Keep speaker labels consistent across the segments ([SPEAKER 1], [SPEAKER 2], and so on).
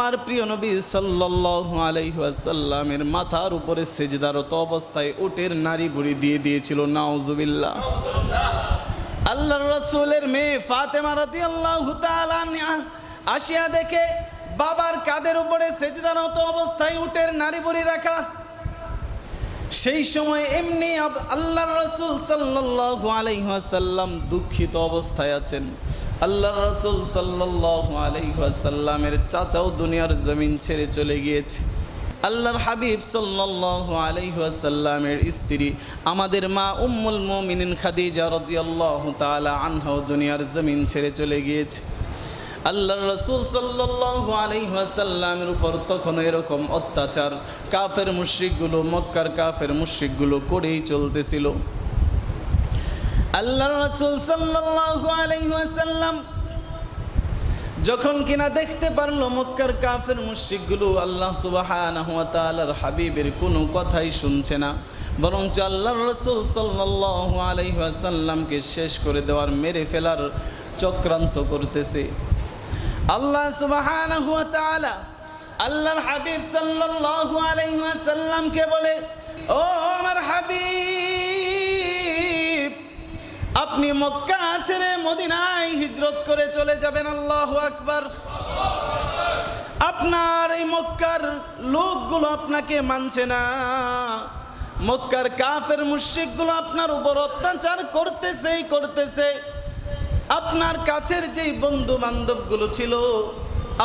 [SPEAKER 1] আমার প্রিয় নবী সাল্লাল্লাহু আলাইহি ওয়াসাল্লামের মাথার উপরে সেজদারত অবস্থায় উটের নারী বুড়ি দিয়ে দিয়েছিল, নাউজুবিল্লাহ। আল্লাহর রাসূলের মেয়ে ফাতেমা রাদিয়াল্লাহু তাআলা আসিয়া দেখে, বাবার কাদের উপরে সেজদারত অবস্থায় উটের নারী বুড়ি রাখা। সেই সময় এমনি আল্লাহর রসুল সাল্লাল্লাহু আলাইহি ওয়াসাল্লাম দুঃখিত অবস্থায় আছেন। আল্লাহর রসুল ওয়াসাল্লামের চাচাও দুনিয়ার জমিন ছেড়ে চলে গিয়েছে। আল্লাহর হাবিব ওয়াসাল্লামের স্ত্রী, আমাদের মা উম্মুল মুমিনিন খাদিজা রাদিয়াল্লাহু তাআলা আনহাও দুনিয়ার জমিন ছেড়ে চলে গিয়েছে। আল্লাহর রসুল সাল্লাল্লাহু আলাইহি ওয়াসাল্লামের উপর তখন এরকম অত্যাচার, কাফের মুশরিকগুলো, মক্কার কাফের মুশরিকগুলো করেই চলতেছিল। আল্লাহর রসুল ওয়াসাল্লাম যখন কিনা দেখতে পারল মক্কার কাফের মুশরিকগুলো, আল্লাহ তাআলার হাবিবের কোনো কথাই শুনছে না। বরঞ্চ আল্লাহর রসুল সাল্লাল্লাহু আলাইহি ওয়াসাল্লামকে শেষ করে দেওয়ার, মেরে ফেলার চক্রান্ত করতেছে। আল্লাহ তাআলা আল্লাহর হাবিব সাল্লাল্লাহু আলাইহি ওয়াসাল্লামকে বলে, ও আমার হাবিব আপনি মক্কা ছেড়ে মদিনায় হিজরত করে চলে যাবেন, আল্লাহ আকবার। আপনার এই মক্কার লোকগুলো আপনাকে মানছে না। মক্কার কাফের মুশরিকগুলো আপনার উপর অত্যাচার করতেছেই করতেছে। আপনার কাছের যেই বন্ধু বান্ধবগুলো ছিল,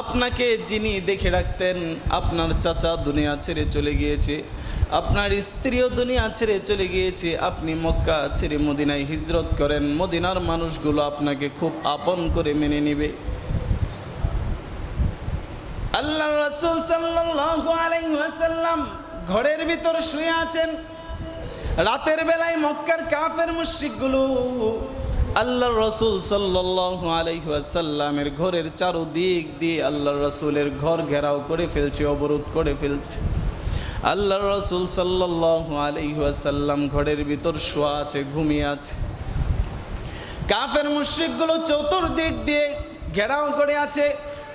[SPEAKER 1] আপনাকে যিনি দেখে রাখতেন, আপনার চাচা দুনিয়া ছেড়ে চলে গিয়েছে। আপনার স্ত্রীও দুনিয়া ছেড়ে চলে গিয়েছে। আপনি মক্কা ছেড়ে মদিনায় হিজরত করেন। মদিনার মানুষগুলো আপনাকে খুব আপন করে মেনে নেবে। আল্লাহ রাসূল আলাইহি ঘরের ভিতর শুয়ে আছেন। রাতের বেলায় মক্কার কাফের মুশরিকগুলো আল্লাহ রসুল সাল্লাল্লাহু আলাইহি ওয়াসাল্লামের ঘরের চারদিক দিয়ে আল্লাহ রসুলের ঘর ঘেরাও করে ফেলছে, অবরোধ করে ফেলছে। আল্লাহ রসুল সাল্লাল্লাহু আলাইহি ওয়াসাল্লাম ঘরের ভিতর শোয়া আছে, ঘুমিয়ে আছে। কাফের মুশরিকগুলো চতুর্দিক দিয়ে ঘেরাও করে আছে।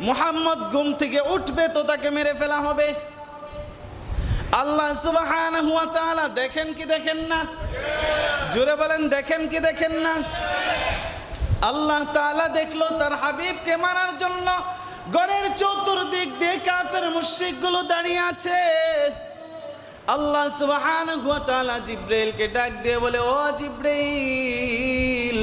[SPEAKER 1] মুহাম্মদ ঘুম থেকে উঠবে তো তাকে মেরে ফেলা হবে। আল্লাহ তাআলা দেখেন কি দেখেন না? জোরে বলেন, দেখেন কি দেখেন না? আল্লাহ তাআলা দেখল তার হাবিবকে মারার জন্য। গড়ের চতুর্দিক দিয়ে কাফের মুশরিকগুলো দাঁড়িয়ে আছে। আল্লাহ সুবহানাহু ওয়া তাআলা জিব্রাইলকে ডাক দিয়ে বলে, ও জিব্রাইল,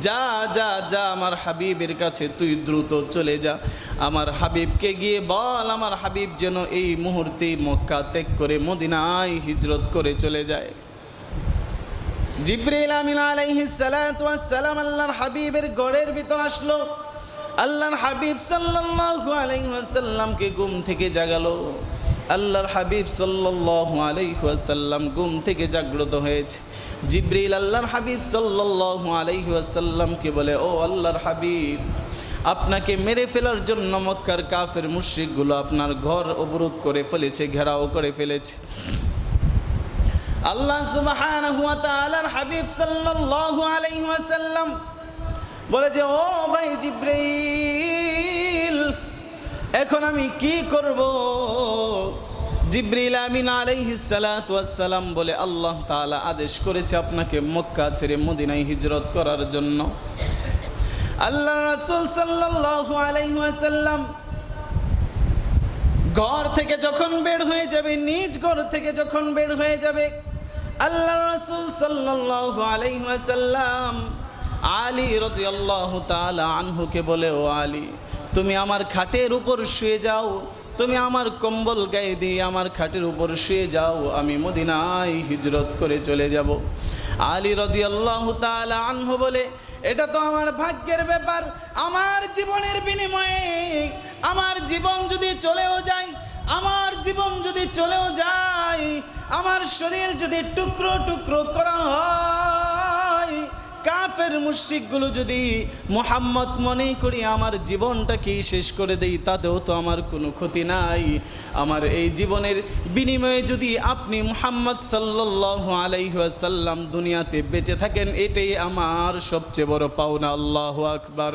[SPEAKER 1] যা যা যা আমার হাবিবের কাছে, তুই দ্রুত চলে যা। আমার হাবিবকে গিয়ে বল, আমার হাবিব যেন এই মুহূর্তে মক্কা ত্যাগ করে মদিনায় হিজরত করে চলে যায়। জিব্রাইল আমিন ওয়াস সালাম আল্লাহর হাবিবের গড়ের ভিতর আসলো। আল্লাহর হাবিব সাল্লাল্লাহু আলাইহি ওয়াসাল্লামকে ঘুম থেকে জাগালো। আল্লাহর হাবিব ওয়াসাল্লাম ঘুম থেকে জাগ্রত হয়েছে। জিব্রাইল আল্লাহর হাবিব সাল্লাল্লাহু আলাইহি বলে, ও আল্লাহর হাবিব, আপনাকে মেরে ফেলার জন্য মক্কার কাফের মুশরিকগুলো আপনার ঘর অবরোধ করে ফেলেছে, ঘেরাও করে ফেলেছে। আল্লাহ হাবিব ওয়াসাল্লাম বলে যে, ও ভাই জিব্রাইল এখন আমি কি করব? জিব্রিল আমিন আলাইহিস সালাতু ওয়াস সালাম বলে আল্লাহ তাআলা আদেশ করেছে আপনাকে মক্কা ছেড়ে মদিনায় হিজরত করার জন্য। আল্লাহ রাসূল সাল্লাল্লাহু আলাইহি ওয়াসাল্লাম ঘর থেকে যখন বের হয়ে যাবে, নিজ ঘর থেকে যখন বের হয়ে যাবে আল্লাহ রাসূল সাল্লাল্লাহু আলাইহি ওয়াসাল্লাম আলী রাদিয়াল্লাহু তাআলা আনহুকে বলে, ও আলী তুমি আমার খাটের উপর শুয়ে যাও। তুমি আমার কম্বল গায়ে দিয়ে আমার খাটের উপর শুয়ে যাও। আমি মদিনায় হিজরত করে চলে যাব। আলী রাদিয়াল্লাহু তাআলা আনহু বলে, এটা তো আমার ভাগ্যের ব্যাপার। আমার জীবনের বিনিময়ে আমার জীবন যদি চলেও যায়, আমার জীবন যদি চলেও যায়, আমার শরীর যদি টুকরো টুকরো করা হয় কাফের মুশিকগুলো যদি মোহাম্মদ মনে করি আমার জীবনটাকে শেষ করে দেই, তাতেও তো আমার কোনো ক্ষতি নাই। আমার এই জীবনের বিনিময়ে যদি আপনি মোহাম্মদ সাল্লাহ আলাইসাল্লাম দুনিয়াতে বেঁচে থাকেন, এটাই আমার সবচেয়ে বড় পাওনা। আল্লাহ আকবার।